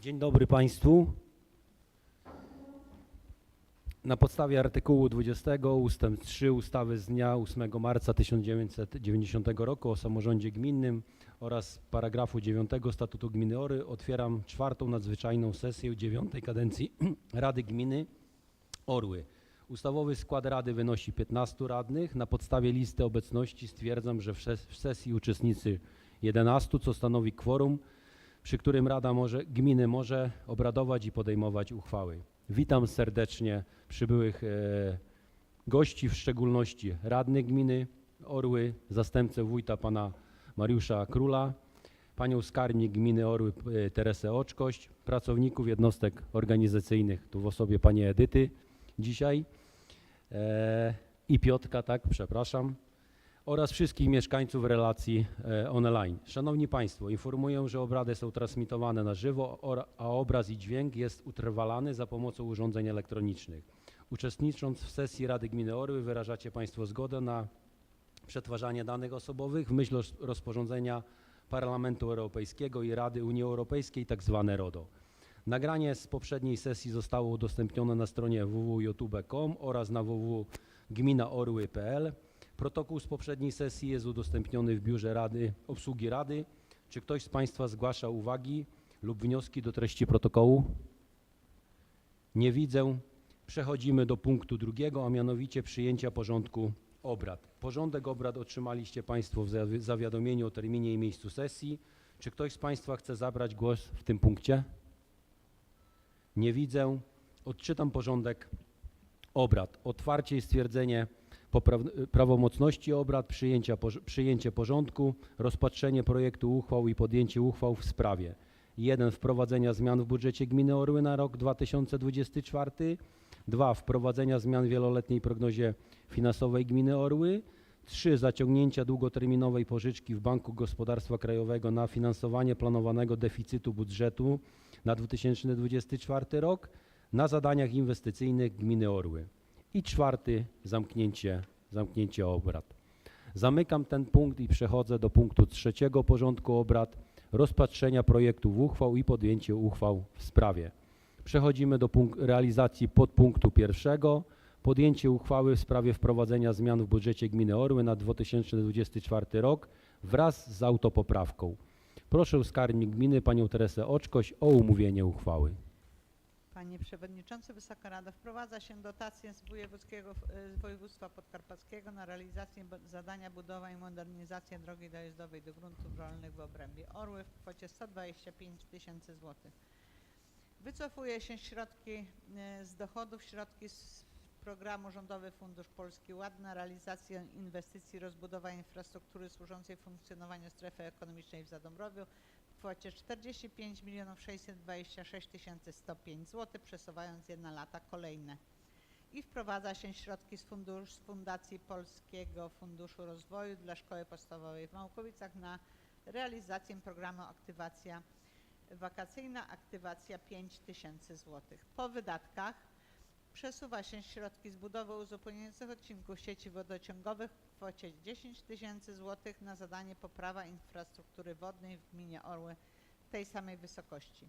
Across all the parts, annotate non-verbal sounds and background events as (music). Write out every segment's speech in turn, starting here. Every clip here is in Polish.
Dzień dobry Państwu. Na podstawie artykułu 20 ustęp 3 ustawy z dnia 8 marca 1990 roku o samorządzie gminnym oraz paragrafu 9 statutu gminy Ory otwieram czwartą nadzwyczajną sesję dziewiątej kadencji (clears throat) Rady Gminy Orły. Ustawowy skład Rady wynosi 15 radnych. Na podstawie listy obecności stwierdzam, że w ses- w sesji uczestniczy 11, co stanowi kworum przy którym Rada może, Gminy może obradować i podejmować uchwały. Witam serdecznie przybyłych e, gości, w szczególności radnych gminy Orły, zastępcę wójta pana Mariusza Króla, panią skarbnik gminy Orły e, Teresę Oczkość, pracowników jednostek organizacyjnych, tu w osobie pani Edyty dzisiaj e, i Piotka, tak, przepraszam oraz wszystkich mieszkańców relacji e, online. Szanowni Państwo, informuję, że obrady są transmitowane na żywo, a obraz i dźwięk jest utrwalany za pomocą urządzeń elektronicznych. Uczestnicząc w sesji Rady Gminy Orły wyrażacie Państwo zgodę na przetwarzanie danych osobowych w myśl roz- rozporządzenia Parlamentu Europejskiego i Rady Unii Europejskiej, tak zwane RODO. Nagranie z poprzedniej sesji zostało udostępnione na stronie www.youtube.com oraz na www.gminaorły.pl. Protokół z poprzedniej sesji jest udostępniony w biurze Rady, obsługi Rady. Czy ktoś z Państwa zgłasza uwagi lub wnioski do treści protokołu? Nie widzę. Przechodzimy do punktu drugiego, a mianowicie przyjęcia porządku obrad. Porządek obrad otrzymaliście Państwo w zawi- zawiadomieniu o terminie i miejscu sesji. Czy ktoś z Państwa chce zabrać głos w tym punkcie? Nie widzę. Odczytam porządek obrad. Otwarcie i stwierdzenie popraw- prawomocności obrad, przyjęcia, przyjęcie porządku, rozpatrzenie projektu uchwał i podjęcie uchwał w sprawie 1. Wprowadzenia zmian w budżecie gminy Orły na rok 2024, 2. Wprowadzenia zmian w wieloletniej prognozie finansowej gminy Orły, 3. Zaciągnięcia długoterminowej pożyczki w Banku Gospodarstwa Krajowego na finansowanie planowanego deficytu budżetu na 2024 rok na zadaniach inwestycyjnych gminy Orły. I czwarty, zamknięcie, zamknięcie obrad. Zamykam ten punkt i przechodzę do punktu trzeciego porządku obrad, rozpatrzenia projektów uchwał i podjęcie uchwał w sprawie. Przechodzimy do realizacji podpunktu pierwszego, podjęcie uchwały w sprawie wprowadzenia zmian w budżecie gminy Orły na 2024 rok wraz z autopoprawką. Proszę skarbnik gminy panią Teresę Oczkoś o umówienie uchwały. Panie Przewodniczący, Wysoka Rada wprowadza się dotację z, wojewódzkiego, e, z województwa podkarpackiego na realizację zadania budowa i modernizacja drogi dojazdowej do gruntów rolnych w obrębie Orły w kwocie 125 tysięcy złotych. Wycofuje się środki e, z dochodów, środki z programu Rządowy Fundusz Polski Ład na realizację inwestycji rozbudowa infrastruktury służącej funkcjonowaniu strefy ekonomicznej w Zadomrowiu kwocie 45 milionów 626 tysięcy 105 zł, przesuwając je na lata kolejne. I wprowadza się środki z, fundusz, z Fundacji Polskiego Funduszu Rozwoju dla Szkoły Podstawowej w Małkowicach na realizację programu Aktywacja Wakacyjna, aktywacja 5 tysięcy złotych. Po wydatkach przesuwa się środki z budowy uzupełniających odcinków sieci wodociągowych w kwocie 10 tysięcy złotych na zadanie poprawa infrastruktury wodnej w gminie Orły tej samej wysokości.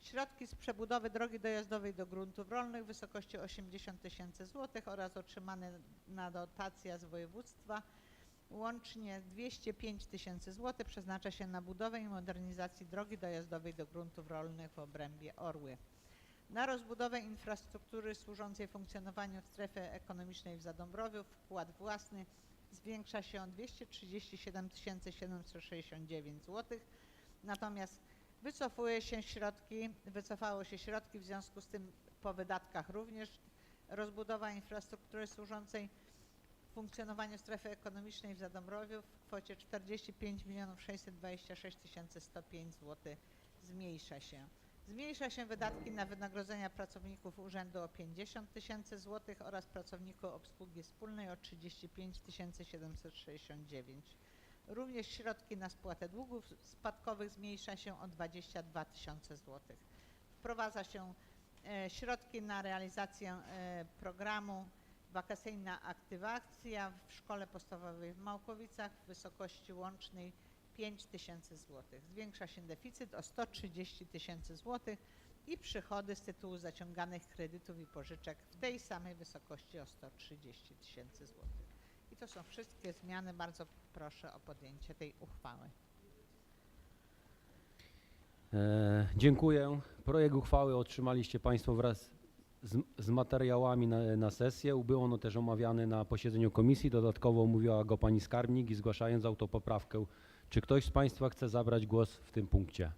Środki z przebudowy drogi dojazdowej do gruntów rolnych w wysokości 80 tysięcy złotych oraz otrzymane na dotacja z województwa łącznie 205 tysięcy złotych przeznacza się na budowę i modernizację drogi dojazdowej do gruntów rolnych w obrębie Orły na rozbudowę infrastruktury służącej funkcjonowaniu strefy ekonomicznej w Zadomrowiu wkład własny zwiększa się o 237 769 zł. Natomiast wycofuje się środki, wycofało się środki w związku z tym po wydatkach również rozbudowa infrastruktury służącej funkcjonowaniu strefy ekonomicznej w Zadomrowiu w kwocie 45 626 105 zł zmniejsza się. Zmniejsza się wydatki na wynagrodzenia pracowników urzędu o 50 tysięcy złotych oraz pracowników obsługi wspólnej o 35 769. Również środki na spłatę długów spadkowych zmniejsza się o 22 tysiące złotych. Wprowadza się e, środki na realizację e, programu Wakacyjna Aktywacja w Szkole Podstawowej w Małkowicach w wysokości łącznej 5 tysięcy złotych. Zwiększa się deficyt o 130 tysięcy złotych i przychody z tytułu zaciąganych kredytów i pożyczek w tej samej wysokości o 130 tysięcy złotych. I to są wszystkie zmiany. Bardzo proszę o podjęcie tej uchwały. E, dziękuję. Projekt uchwały otrzymaliście Państwo wraz z, z materiałami na, na sesję. Był on też omawiany na posiedzeniu komisji. Dodatkowo omówiła go Pani Skarbnik i zgłaszając autopoprawkę. Czy ktoś z Państwa chce zabrać głos w tym punkcie?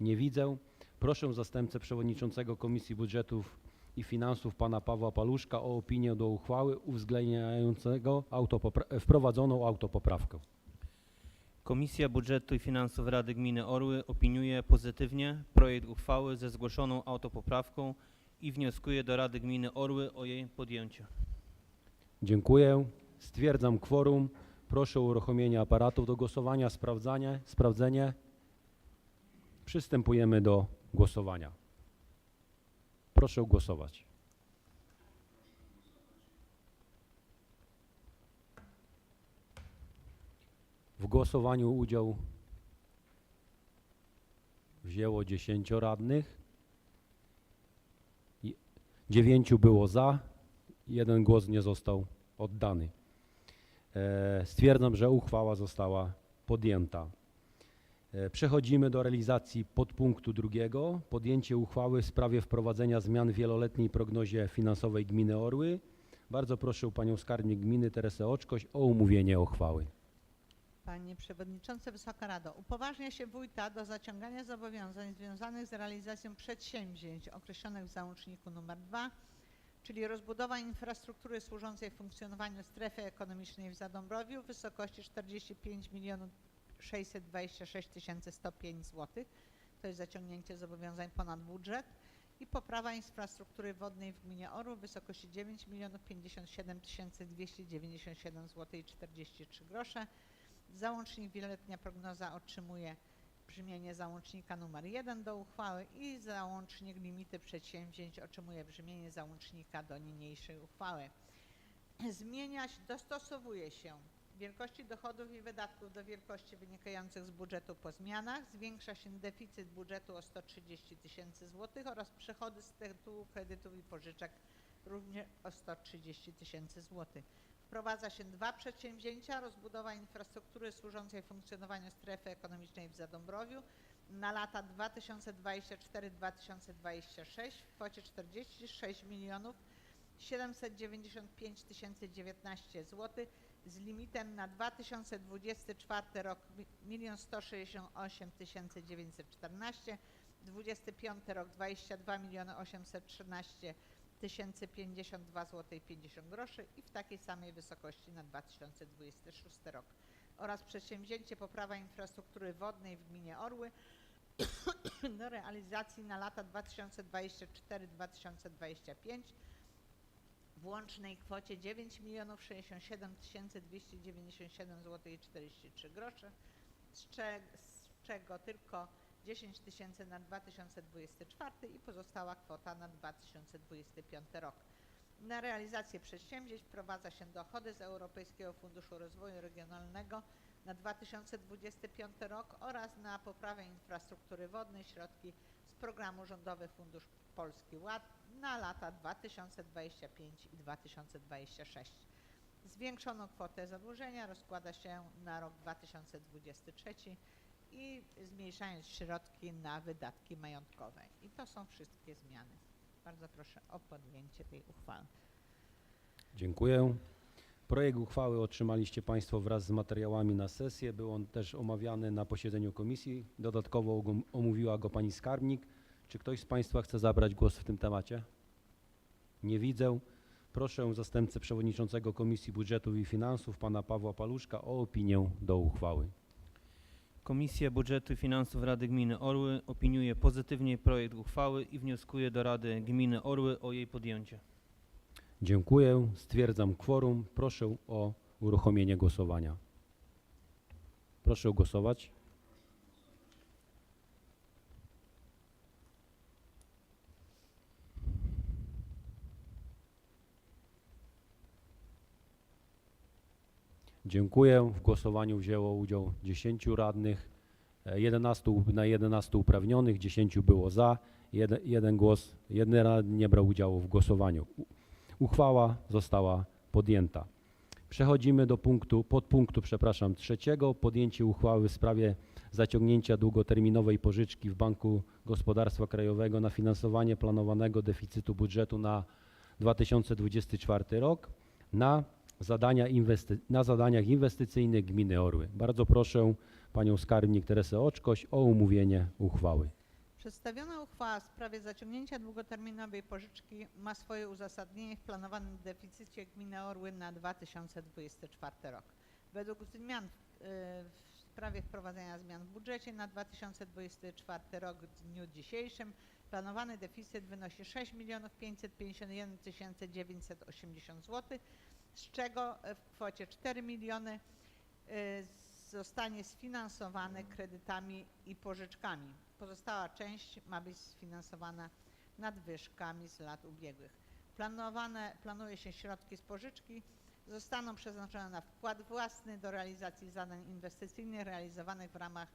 Nie widzę. Proszę zastępcę przewodniczącego Komisji Budżetów i Finansów pana Pawła Paluszka o opinię do uchwały uwzględniającego autopopra- wprowadzoną autopoprawkę. Komisja Budżetu i Finansów Rady Gminy Orły opiniuje pozytywnie projekt uchwały ze zgłoszoną autopoprawką i wnioskuje do Rady Gminy Orły o jej podjęcie. Dziękuję. Stwierdzam kworum. Proszę o uruchomienie aparatów do głosowania, sprawdzanie, sprawdzenie. Przystępujemy do głosowania. Proszę głosować. W głosowaniu udział wzięło 10 radnych. I- Dziewięciu było za, jeden głos nie został oddany. E, Stwierdzam, że uchwała została podjęta. E, Przechodzimy do realizacji podpunktu drugiego. Podjęcie uchwały w sprawie wprowadzenia zmian w wieloletniej prognozie finansowej gminy Orły. Bardzo proszę panią skarbnik gminy Teresę Oczkoś o umówienie uchwały. Panie Przewodniczący, Wysoka Rado, upoważnia się wójta do zaciągania zobowiązań związanych z realizacją przedsięwzięć określonych w załączniku nr 2, czyli rozbudowa infrastruktury służącej funkcjonowaniu strefy ekonomicznej w Zadąbrowiu w wysokości 45 milionów 626 105 zł. To jest zaciągnięcie zobowiązań ponad budżet i poprawa infrastruktury wodnej w gminie Orły w wysokości 9 milionów 57 297 zł i 43 grosze. Załącznik wieloletnia prognoza otrzymuje brzmienie załącznika numer 1 do uchwały i załącznik limity przedsięwzięć otrzymuje brzmienie załącznika do niniejszej uchwały. Zmienia się, dostosowuje się wielkości dochodów i wydatków do wielkości wynikających z budżetu po zmianach. Zwiększa się deficyt budżetu o 130 tysięcy złotych oraz przychody z tytułu kredytów i pożyczek również o 130 tysięcy złotych. Wprowadza się dwa przedsięwzięcia. Rozbudowa infrastruktury służącej funkcjonowaniu strefy ekonomicznej w Zadąbrowiu na lata 2024-2026 w kwocie 46 milionów 795 019 zł z limitem na 2024 rok 1 168 914, 25 rok 22 813 1052 zł 50 groszy i w takiej samej wysokości na 2026 rok. Oraz przedsięwzięcie poprawa infrastruktury wodnej w gminie Orły (coughs) do realizacji na lata 2024-2025 w łącznej kwocie 9 milionów 67 297 zł i 43 grosze, z, cze z czego tylko 10 tysięcy na 2024 i pozostała kwota na 2025 rok. Na realizację przedsięwzięć wprowadza się dochody z Europejskiego Funduszu Rozwoju Regionalnego na 2025 rok oraz na poprawę infrastruktury wodnej środki z programu Rządowy Fundusz Polski Ład na lata 2025 i 2026. Zwiększoną kwotę zadłużenia rozkłada się na rok 2023 i zmniejszając środki na wydatki majątkowe. I to są wszystkie zmiany. Bardzo proszę o podjęcie tej uchwały. Dziękuję. Projekt uchwały otrzymaliście Państwo wraz z materiałami na sesję. Był on też omawiany na posiedzeniu komisji. Dodatkowo omówiła go Pani Skarbnik. Czy ktoś z Państwa chce zabrać głos w tym temacie? Nie widzę. Proszę zastępcę przewodniczącego Komisji Budżetów i Finansów pana Pawła Paluszka o opinię do uchwały. Komisja Budżetu i Finansów Rady Gminy Orły opiniuje pozytywnie projekt uchwały i wnioskuje do Rady Gminy Orły o jej podjęcie. Dziękuję. Stwierdzam kworum. Proszę o uruchomienie głosowania. Proszę głosować. Dziękuję. W głosowaniu wzięło udział 10 radnych, e, 11, u- na 11 uprawnionych, 10 było za, jeden, jeden głos, jeden radny nie brał udziału w głosowaniu. Uchwała została podjęta. Przechodzimy do punktu, podpunktu, przepraszam, trzeciego. Podjęcie uchwały w sprawie zaciągnięcia długoterminowej pożyczki w Banku Gospodarstwa Krajowego na finansowanie planowanego deficytu budżetu na 2024 rok na, zadania na zadaniach inwestycyjnych gminy Orły. Bardzo proszę panią skarbnik Teresę Oczkoś o umówienie uchwały. Przedstawiona uchwała w sprawie zaciągnięcia długoterminowej pożyczki ma swoje uzasadnienie w planowanym deficycie gminy Orły na 2024 rok. Według zmian y, w sprawie wprowadzenia zmian w budżecie na 2024 rok w dniu dzisiejszym planowany deficyt wynosi 6 551 980 zł, z czego y, w kwocie 4 miliony y, zostanie sfinansowany kredytami i pożyczkami. Pozostała część ma być sfinansowana nadwyżkami z lat ubiegłych. Planowane, planuje się środki z pożyczki zostaną przeznaczone na wkład własny do realizacji zadań inwestycyjnych realizowanych w ramach,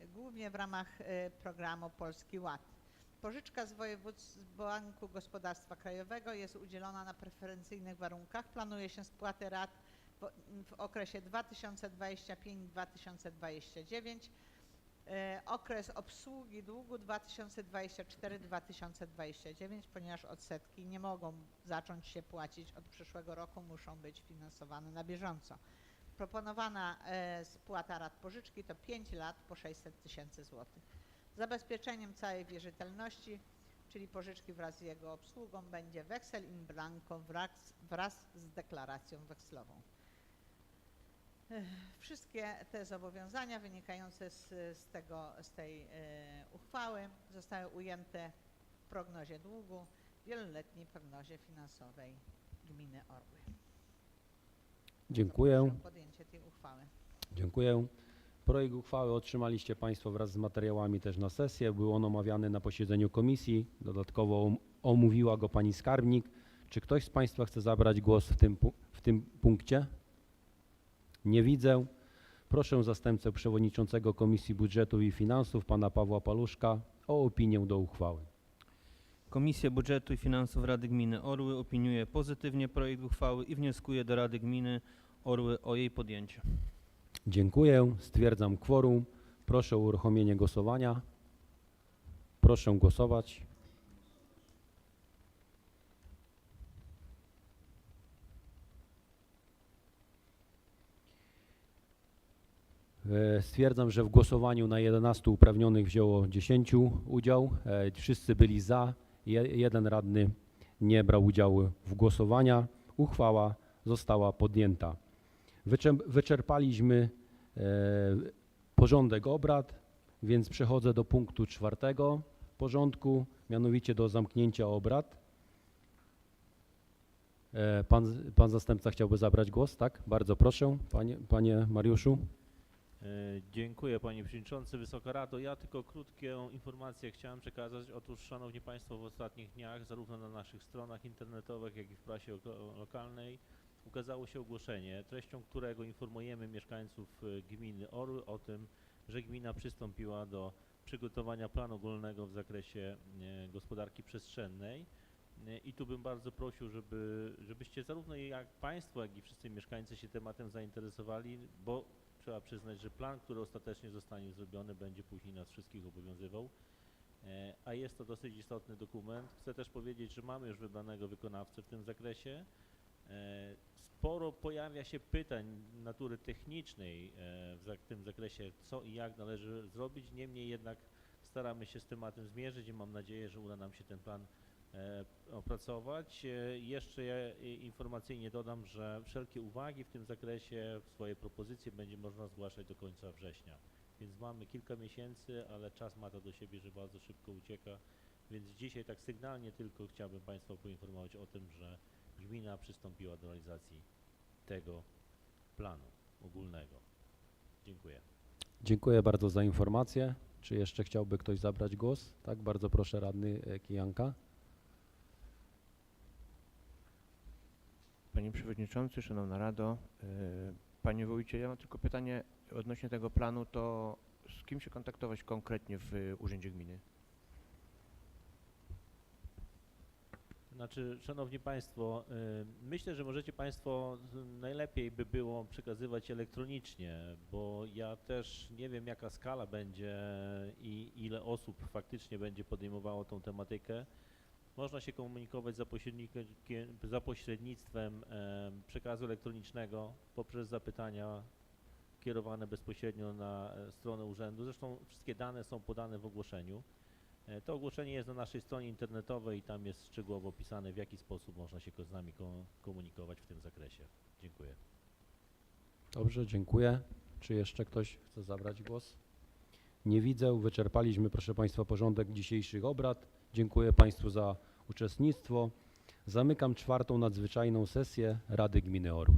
głównie w ramach e, programu Polski Ład. Pożyczka z województw Banku Gospodarstwa Krajowego jest udzielona na preferencyjnych warunkach. Planuje się spłatę rat w, w okresie 2025-2029. E, okres obsługi długu 2024-2029, ponieważ odsetki nie mogą zacząć się płacić od przyszłego roku, muszą być finansowane na bieżąco. Proponowana e, spłata rat pożyczki to 5 lat po 600 tysięcy złotych. Zabezpieczeniem całej wierzytelności, czyli pożyczki wraz z jego obsługą, będzie weksel in blanco wraz, wraz z deklaracją wekslową. Wszystkie te zobowiązania wynikające z, z, tego, z tej e, uchwały zostały ujęte w prognozie długu, wieloletniej prognozie finansowej gminy Orły. Dziękuję. Proszę o podjęcie tej uchwały. Dziękuję. Projekt uchwały otrzymaliście Państwo wraz z materiałami też na sesję. Był on omawiany na posiedzeniu komisji. Dodatkowo om- omówiła go Pani Skarbnik. Czy ktoś z Państwa chce zabrać głos w tym, w tym punkcie? Nie widzę. Proszę zastępcę przewodniczącego Komisji Budżetu i Finansów, Pana Pawła Paluszka, o opinię do uchwały. Komisja Budżetu i Finansów Rady Gminy Orły opiniuje pozytywnie projekt uchwały i wnioskuje do Rady Gminy Orły o jej podjęcie. Dziękuję. Stwierdzam kworum. Proszę o uruchomienie głosowania. Proszę głosować. E, Stwierdzam, że w głosowaniu na 11 uprawnionych wzięło 10 udział. E, Wszyscy byli za. Je- Jeden radny nie brał udziału w głosowaniu. Uchwała została podjęta. Wyczerp- Wyczerpaliśmy e, porządek obrad, więc przechodzę do punktu czwartego porządku, mianowicie do zamknięcia obrad. E, Pan, pan zastępca chciałby zabrać głos, tak? Bardzo proszę, panie, panie Mariuszu. E, Dziękuję Panie Przewodniczący, Wysoka Rado. Ja tylko krótką informację chciałem przekazać. Otóż Szanowni Państwo w ostatnich dniach zarówno na naszych stronach internetowych, jak i w prasie lokalnej ukazało się ogłoszenie, treścią którego informujemy mieszkańców e, gminy Orły o tym, że gmina przystąpiła do przygotowania planu ogólnego w zakresie e, gospodarki przestrzennej. E, I tu bym bardzo prosił, żeby, żebyście zarówno jak Państwo, jak i wszyscy mieszkańcy się tematem zainteresowali, bo trzeba przyznać, że plan, który ostatecznie zostanie zrobiony, będzie później nas wszystkich obowiązywał. A jest to dosyć istotny dokument. Chcę też powiedzieć, że mamy już wybranego wykonawcę w tym zakresie. E, Sporo pojawia się pytań natury technicznej e, w tym zakresie, co i jak należy zrobić. Niemniej jednak staramy się z tematem zmierzyć i mam nadzieję, że uda nam się ten plan e, opracować. Jeszcze ja informacyjnie dodam, że wszelkie uwagi w tym zakresie, swoje propozycje będzie można zgłaszać do końca września. Więc mamy kilka miesięcy, ale czas ma to do siebie, że bardzo szybko ucieka. Więc dzisiaj tak sygnalnie tylko chciałbym Państwa poinformować o tym, że gmina przystąpiła do realizacji tego planu ogólnego. Dziękuję. Dziękuję bardzo za informację. Czy jeszcze chciałby ktoś zabrać głos? Tak, bardzo proszę radny e, Kijanka. Panie Przewodniczący, Szanowna Rado, e, Panie wójcie, ja mam tylko pytanie odnośnie tego planu, to z kim się kontaktować konkretnie w Urzędzie Gminy? Znaczy, Szanowni Państwo, y, myślę, że możecie Państwo najlepiej by było przekazywać elektronicznie, bo ja też nie wiem jaka skala będzie i ile osób faktycznie będzie podejmowało tą tematykę. Można się komunikować za, za pośrednictwem em, przekazu elektronicznego poprzez zapytania kierowane bezpośrednio na e, stronę urzędu. Zresztą wszystkie dane są podane w ogłoszeniu. E, To ogłoszenie jest na naszej stronie internetowej i tam jest szczegółowo opisane, w jaki sposób można się z nami ko- komunikować w tym zakresie. Dziękuję. Dobrze, dziękuję. Czy jeszcze ktoś chce zabrać głos? Nie widzę. Wyczerpaliśmy, proszę Państwa, porządek dzisiejszych obrad. Dziękuję Państwu za uczestnictwo. Zamykam czwartą nadzwyczajną sesję Rady Gminy Orły.